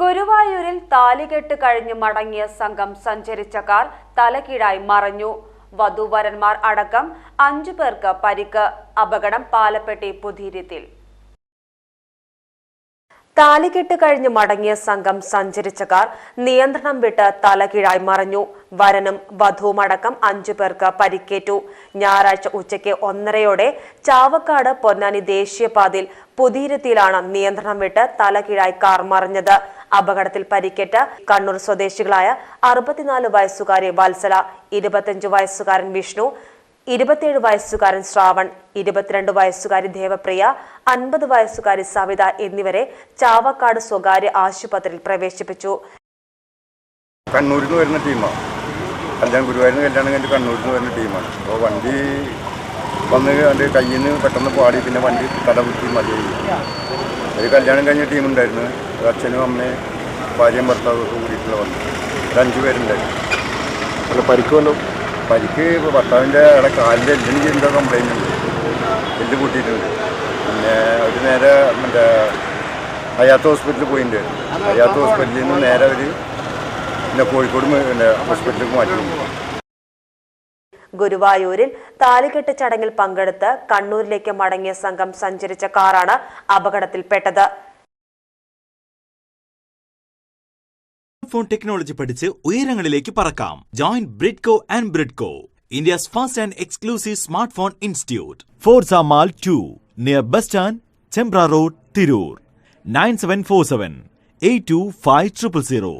ഗുരുവായൂരിൽ താലികെട്ട് കഴിഞ്ഞ് മടങ്ങിയ സംഘം സഞ്ചരിച്ച കാർ തലകീഴായി മറഞ്ഞു. വധുവരന്മാർ അടക്കം അഞ്ചു പേർക്ക് പരിക്ക് അപകടം പാലപ്പെട്ടി പുതിരിത്തിൽ താലികെട്ട് കഴിഞ്ഞ് മടങ്ങിയ സംഘം സഞ്ചരിച്ച കാർ നിയന്ത്രണം വിട്ട് തലകീഴായി മറഞ്ഞു. വരനും വധുവുമടക്കം അഞ്ചു പേർക്ക് പരിക്കേറ്റു. ഞായറാഴ്ച ഉച്ചയ്ക്ക് ഒന്നരയോടെ ചാവക്കാട് പൊന്നാനി ദേശീയപാതയിൽ പുതിയിരുത്തിയിലാണ് നിയന്ത്രണം വിട്ട് തലകീഴായി കാർ മറിഞ്ഞത്. അപകടത്തിൽ പരിക്കേറ്റ കണ്ണൂർ സ്വദേശികളായ അറുപത്തിനാല് വയസ്സുകാരി വത്സല ഇരുപത്തിയഞ്ച് വയസ്സുകാരൻ വിഷ്ണു ഇരുപത്തിയേഴ് വയസ്സുകാരൻ ശ്രാവൺ ഇരുപത്തിരണ്ട് വയസ്സുകാരി ദേവപ്രിയ അൻപത് വയസ്സുകാരി സവിത എന്നിവരെ ചാവക്കാട് സ്വകാര്യ ആശുപത്രിയിൽ പ്രവേശിപ്പിച്ചു. കണ്ണൂരിൽ വരുന്ന ടീമാണ് കല്യാണം ഗുരുവായൂരിൽ കല്യാണം കഴിഞ്ഞ് കണ്ണൂരിൽ നിന്ന് വരുന്ന ടീമാണ്. അപ്പോൾ വണ്ടി വന്ന് അതിന്റെ കയ്യിൽ നിന്ന് പെട്ടെന്ന് പാടി പിന്നെ വണ്ടി തലകുത്തി മതി ഒരു കല്യാണം കഴിഞ്ഞ ടീമുണ്ടായിരുന്നു. അച്ഛനും അമ്മയും ഭാര്യയും ഭർത്താവൊക്കെ കൂടിയിട്ടുള്ള വന്നു. ഒരു അഞ്ച് പേരുണ്ടായിരുന്നു അല്ല പരിക്ക് വല്ലതും പരിക്ക് ഇപ്പോൾ ഭർത്താവിന്റെ അവിടെ കാലിന്റെ എല്ലിന് എന്തോ കംപ്ലൈന്റ് ഉണ്ട്. എല്ല് കൂട്ടിയിട്ടുണ്ട്. പിന്നെ അവർ നേരെ മറ്റേ അയ്യാത്ത ഹോസ്പിറ്റലിൽ പോയിട്ടുണ്ട്. അയ്യാത്ത ഹോസ്പിറ്റലിൽ നിന്ന് നേരെ അവർ പിന്നെ കോഴിക്കോട് പിന്നെ ഹോസ്പിറ്റലിലേക്ക് മാറ്റി. ഗുരുവായൂരിൽ താലികെട്ട് ചടങ്ങിൽ പങ്കെടുത്ത് കണ്ണൂരിലേക്ക് മടങ്ങിയ സംഘം സഞ്ചരിച്ച കാറാണ് അപകടത്തിൽപ്പെട്ടത്. ഫോൺ ടെക്നോളജി പഠിച്ച് ഉയരങ്ങളിലേക്ക് പറക്കാം. Join Bridco and Bridco India's first and exclusive smartphone institute Forza Mall two near bus stand Chembra road Tirur nine seven four seven eight two five triple zero